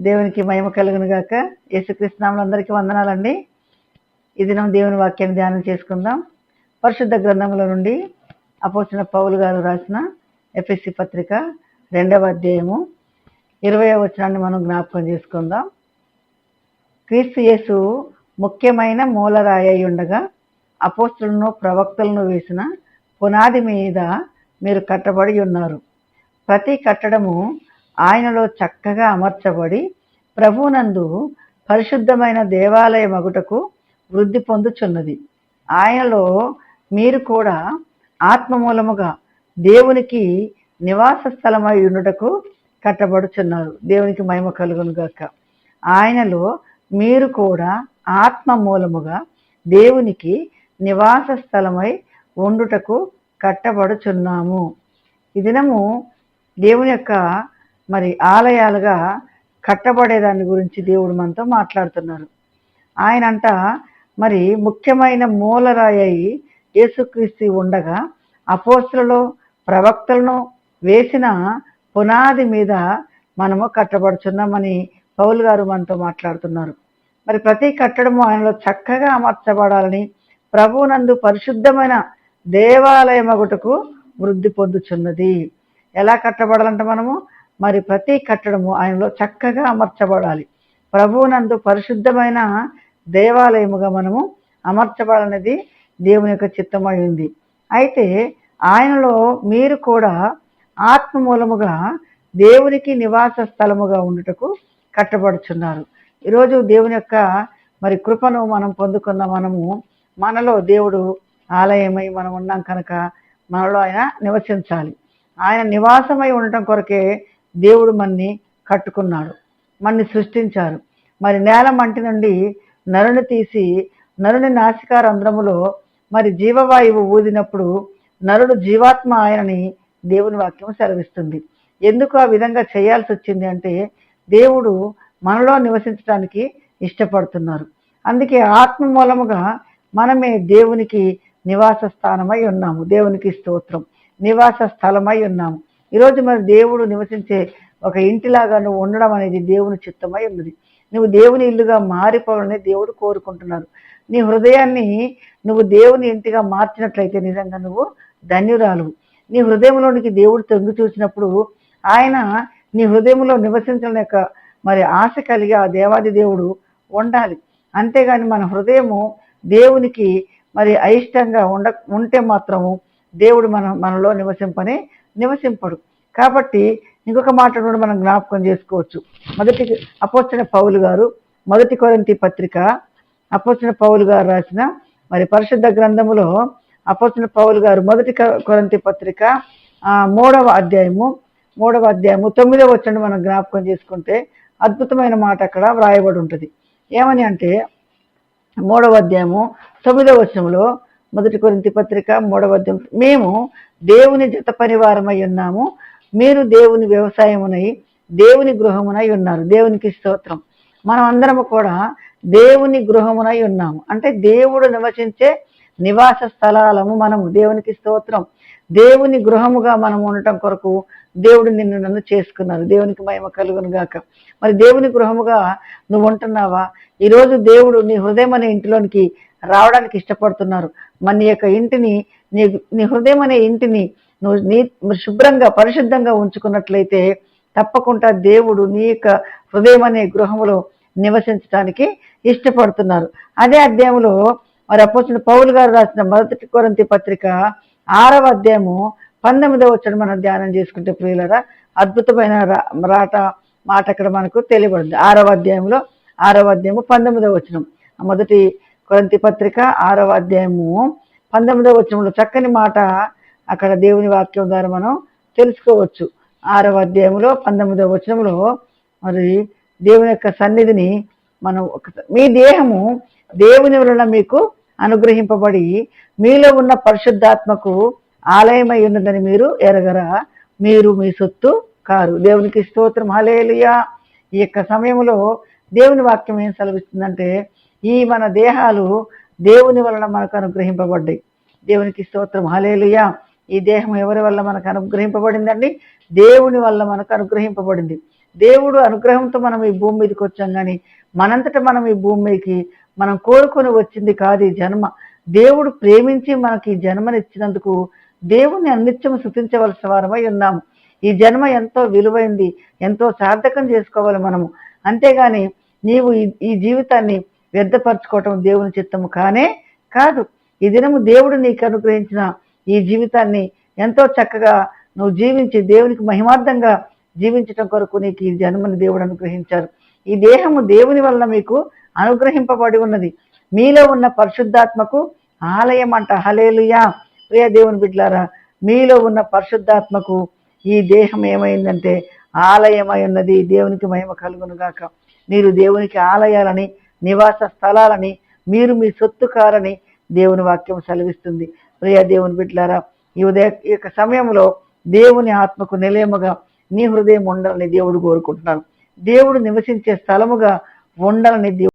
దేవునికి మహిమ కలుగును గాక. యేసుకృష్ణాములు అందరికీ వందనాలండి. ఈ దినం దేవుని వాక్యాన్ని ధ్యానం చేసుకుందాం. పరిశుద్ధ గ్రంథంలో నుండి అపోసిన పౌలు గారు రాసిన ఎఫ్ఎస్సి పత్రిక రెండవ అధ్యాయము ఇరవై వచనాన్ని మనం జ్ఞాపకం చేసుకుందాం. క్రీస్తు యేసు ముఖ్యమైన మూలరాయి ఉండగా అపోస్తులను ప్రవక్తలను వేసిన పునాది మీద మీరు కట్టబడి ఉన్నారు. ప్రతి కట్టడము ఆయనలో చక్కగా అమర్చబడి ప్రభునందు పరిశుద్ధమైన దేవాలయ మగుటకు వృద్ధి పొందుచున్నది. ఆయనలో మీరు కూడా ఆత్మ మూలముగా దేవునికి నివాస స్థలమై ఉండుటకు కట్టబడుచున్నారు. దేవునికి మహిమ కలుగును గాక. ఆయనలో మీరు కూడా ఆత్మ మూలముగా దేవునికి నివాస స్థలమై ఉండుటకు కట్టబడుచున్నాము. ఈ దినము దేవుని యొక్క మరి ఆలయాలుగా కట్టబడే దాని గురించి దేవుడు మనతో మాట్లాడుతున్నారు. ఆయన అంట మరి ముఖ్యమైన మూలరాయి అయి యేసుక్రీస్తు ఉండగా అపోస్తులలో ప్రవక్తలను వేసిన పునాది మీద మనము కట్టబడుచున్నామని పౌలు గారు మనతో మాట్లాడుతున్నారు. మరి ప్రతి కట్టడము ఆయనలో చక్కగా అమర్చబడాలని ప్రభువునందు పరిశుద్ధమైన దేవాలయమగుటకు వృద్ధి పొందుచున్నది. ఎలా కట్టబడాలంటే మనము? మరి ప్రతి కట్టడము ఆయనలో చక్కగా అమర్చబడాలి. ప్రభువునందు పరిశుద్ధమైన దేవాలయముగా మనము అమర్చబడనేది దేవుని యొక్క చిత్తమై ఉంది. అయితే ఆయనలో మీరు కూడా ఆత్మ మూలముగా దేవునికి నివాస స్థలముగా ఉండుటకు కట్టబడుచున్నారు. ఈరోజు దేవుని యొక్క మరి కృపను మనం పొందుకున్న మనము మనలో దేవుడు ఆలయమై మనం ఉన్నాం కనుక మనలో ఆయన నివసించాలి. ఆయన నివాసమై ఉండటం కొరకే దేవుడు మన్ని కట్టుకున్నాడు మన్ని సృష్టించారు. మరి నేల మంటి నుండి నరుని తీసి నరుని నాసికారంధ్రములో మరి జీవవాయువు ఊదినప్పుడు నరుడు జీవాత్మ ఆయనని దేవుని వాక్యం సెలవిస్తుంది. ఎందుకు ఆ విధంగా చేయాల్సి వచ్చింది అంటే దేవుడు మనలో నివసించడానికి ఇష్టపడుతున్నారు. అందుకే ఆత్మ మూలముగా మనమే దేవునికి నివాస స్థానమై ఉన్నాము. దేవునికి స్తోత్రం. నివాస స్థలమై ఉన్నాము. ఈరోజు మరి దేవుడు నివసించే ఒక ఇంటిలాగా నువ్వు ఉండడం అనేది దేవుని చిత్తమై ఉన్నది. నువ్వు దేవుని ఇల్లుగా మారిపోవాలని దేవుడు కోరుకుంటున్నారు. నీ హృదయాన్ని నువ్వు దేవుని ఇంటిగా మార్చినట్లయితే నిజంగా నువ్వు ధన్యురాలు నీ హృదయంలోనికి దేవుడు తొంగి చూసినప్పుడు ఆయన నీ హృదయంలో నివసించడం యొక్క మరి ఆశ కలిగి ఆ దేవాది దేవుడు ఉండాలి. అంతేగాని మన హృదయము దేవునికి మరి అయిష్టంగా ఉండ ఉంటే మాత్రము దేవుడు మన మనలో నివసింపని నివసింపడు. కాబట్టి ఇంకొక మాట కూడా మనం జ్ఞాపకం చేసుకోవచ్చు. మొదటి అపోచిన పౌలు గారు మొదటి కొరంతి పత్రిక అపోచిన పౌలు గారు రాసిన మరి పరిశుద్ధ గ్రంథములో అపోచిన పౌలు గారు మొదటి కొరంతి పత్రిక మూడవ అధ్యాయము మూడవ అధ్యాయము తొమ్మిదవ వచ్చండి మనం జ్ఞాపకం చేసుకుంటే అద్భుతమైన మాట అక్కడ వ్రాయబడి ఉంటుంది. ఏమని అంటే మూడవ అధ్యాయము తొమ్మిదవ వచనంలో మొదటి కొరింతి పత్రిక మూడవ అధ్యాయం. మేము దేవుని జత పరివారమై ఉన్నాము. మీరు దేవుని వ్యవసాయమునై దేవుని గృహమునై ఉన్నారు. దేవునికి స్తోత్రం. మనం అందరము కూడా దేవుని గృహమునై ఉన్నాము. అంటే దేవుడు నివసించే నివాస స్థలాలము మనము. దేవునికి స్తోత్రం. దేవుని గృహముగా మనం ఉండటం కొరకు దేవుడు నిన్ను నన్ను చేసుకున్నారు దేవునికి మహిమ కలుగును గాక. మరి దేవుని గృహముగా నువ్వు ఉంటున్నావా? ఈరోజు దేవుడు నీ హృదయం అనే ఇంటిలోనికి రావడానికి ఇష్టపడుతున్నారు. మన యొక్క ఇంటిని నీ నీ హృదయం అనే ఇంటిని నువ్వు నీ శుభ్రంగా పరిశుద్ధంగా ఉంచుకున్నట్లయితే తప్పకుండా దేవుడు నీ యొక్క హృదయం అనే గృహములో నివసించడానికి ఇష్టపడుతున్నారు. అదే అధ్యాయంలో మరి అపోసిన పౌలు గారు రాసిన మొదటి కొరంతి పత్రిక ఆరవ అధ్యాయము పంతొమ్మిదవ వచ్చడం మనం ధ్యానం చేసుకుంటే ప్రియులరా అద్భుతమైన రా- రాట మాట అక్కడ మనకు తెలియబడింది. ఆరవ అధ్యాయంలో ఆరవ అధ్యాయము పంతొమ్మిదవ వచనం. మొదటి కొరంతి పత్రిక ఆరవ అధ్యాయము పంతొమ్మిదవ వచనంలో చక్కని మాట అక్కడ దేవుని వాక్యం ద్వారా మనం తెలుసుకోవచ్చు. ఆరవ అధ్యాయంలో పంతొమ్మిదవ వచనంలో మరి దేవుని యొక్క సన్నిధిని మనం ఒక మీ దేహము దేవుని వలన మీకు అనుగ్రహింపబడి మీలో ఉన్న పరిశుద్ధాత్మకు ఆలయమై ఉన్నదని మీరు ఎరగరా. మీరు మీ సొత్తు కారు. దేవునికి స్తోత్రం. హలేలుయా ఈ యొక్క సమయంలో దేవుని వాక్యం ఏం సెలవిస్తుందంటే ఈ మన దేహాలు దేవుని వలన మనకు అనుగ్రహింపబడ్డాయి. దేవునికి స్తోత్రం. హలేలుయా ఈ దేహం ఎవరి వల్ల మనకు అనుగ్రహింపబడిందండి? దేవుని వల్ల మనకు అనుగ్రహింపబడింది. దేవుడు అనుగ్రహంతో మనం ఈ భూమి మీదకి వచ్చాం కానీ మనంతట మనం ఈ భూమి మీదకి మనం కోరుకొని వచ్చింది కాదు ఈ జన్మ. దేవుడు ప్రేమించి మనకి ఈ జన్మనిచ్చినందుకు దేవుణ్ణి అన్నిత్యం శృతించవలసిన వారమై ఉన్నాము. ఈ జన్మ ఎంతో విలువైంది ఎంతో సార్థకం చేసుకోవాలి మనము. అంతేగాని నీవు ఈ- ఈ జీవితాన్ని వ్యర్థపరచుకోవటం దేవుని చిత్తము కానే కాదు. ఈ దినము దేవుడు నీకు అనుగ్రహించిన ఈ జీవితాన్ని ఎంతో చక్కగా నువ్వు జీవించి దేవునికి మహిమార్థంగా జీవించటం కొరకు నీకు ఈ జన్మని దేవుడు అనుగ్రహించారు ఈ దేహము దేవుని వల్ల మీకు అనుగ్రహింపబడి ఉన్నది. మీలో ఉన్న పరిశుద్ధాత్మకు ఆలయం అంట. హలేలుయా ప్రియ దేవుని బిడ్లారా మీలో ఉన్న పరిశుద్ధాత్మకు ఈ దేహం ఏమైందంటే ఆలయమై ఉన్నది. దేవునికి మహిమ కలుగును గాక మీరు దేవునికి ఆలయాలని నివాస స్థలాలని మీరు మీ సొత్తు కారని దేవుని వాక్యం సెలవిస్తుంది. ప్రియ దేవుని బిడ్లారా ఈ ఉదయ ఈ యొక్క సమయంలో దేవుని ఆత్మకు నిలయముగా నీ హృదయం ఉండాలని దేవుడు కోరుకుంటున్నాను దేవుడు నివసించే స్థలముగా ఉండాలని దేవుడు